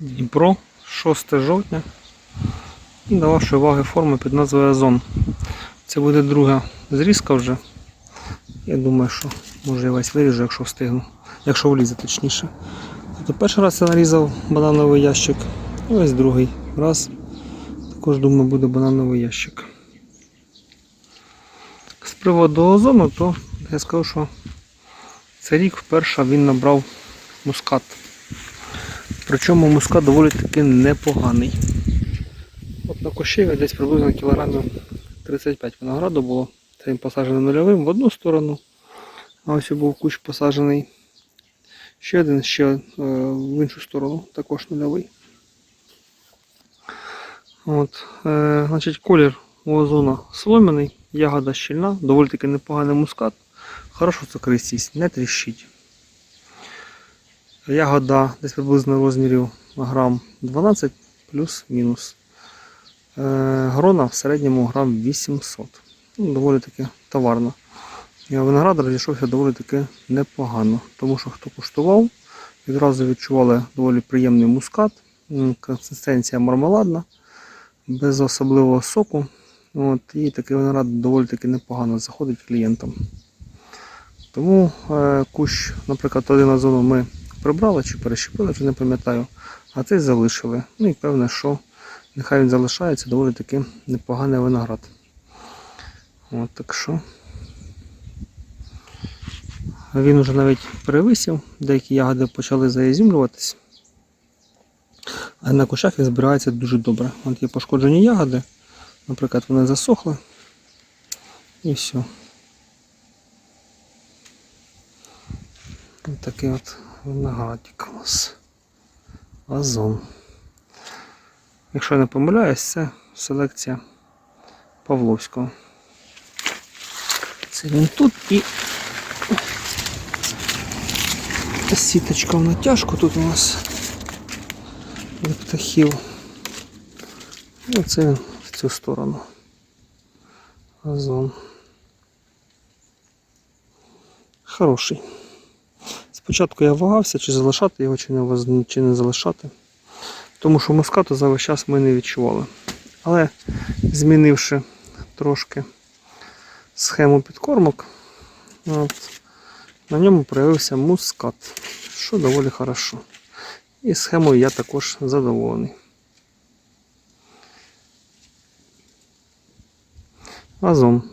Дніпро, 6 жовтня. І до вашої уваги форма під назвою Озон. Це буде друга зрізка вже. Я думаю, що може я весь виріжу, якщо встигну. Якщо влізе точніше. Тобто перший раз я нарізав банановий ящик. І ось другий раз. Також думаю буде банановий ящик. З приводу озону, то я скажу, що цей рік вперше він набрав мускат. Причому мускат доволі таки непоганий. От на кощеві десь приблизно кілограмів 35 винограду було. Це посаджений нульовим в одну сторону. А ось був кущ посаджений. Ще один ще е, в іншу сторону, також нульовий. От, е, значить, колір у озона солом'яний, ягода щільна, доволі таки непоганий мускат. Хорошо цукристість, не тріщить. Ягода десь приблизно розмірів грам 12 плюс-мінус. Е, грона в середньому грам 800. Ну, доволі таки товарно. Виноград розійшовся доволі таки непогано, тому що хто куштував, відразу відчували доволі приємний мускат, консистенція мармеладна, без особливого соку. От, і такий виноград доволі таки непогано заходить клієнтам. Тому е, кущ, наприклад, один озону ми прибрали чи перещепили, вже не пам'ятаю, а цей залишили. Ну і певне, що нехай він залишається доволі таки непоганий виноград. От так що. Він уже навіть перевисів, деякі ягоди почали заізюмлюватись. А на кущах він збирається дуже добре. От є пошкоджені ягоди, наприклад, вони засохли. І все. Ось такий от виноградик у нас. Озон. Якщо я не помиляюсь, це селекція Павловського. Це він тут і сіточка в натяжку тут у нас від птахів. І оце він в цю сторону. Озон. Хороший. Спочатку я вагався, чи залишати його, чи не, чи не залишати. Тому що мускату за весь час ми не відчували. Але змінивши трошки схему підкормок, от, на ньому проявився мускат, що доволі хорошо. І схемою я також задоволений. Азон.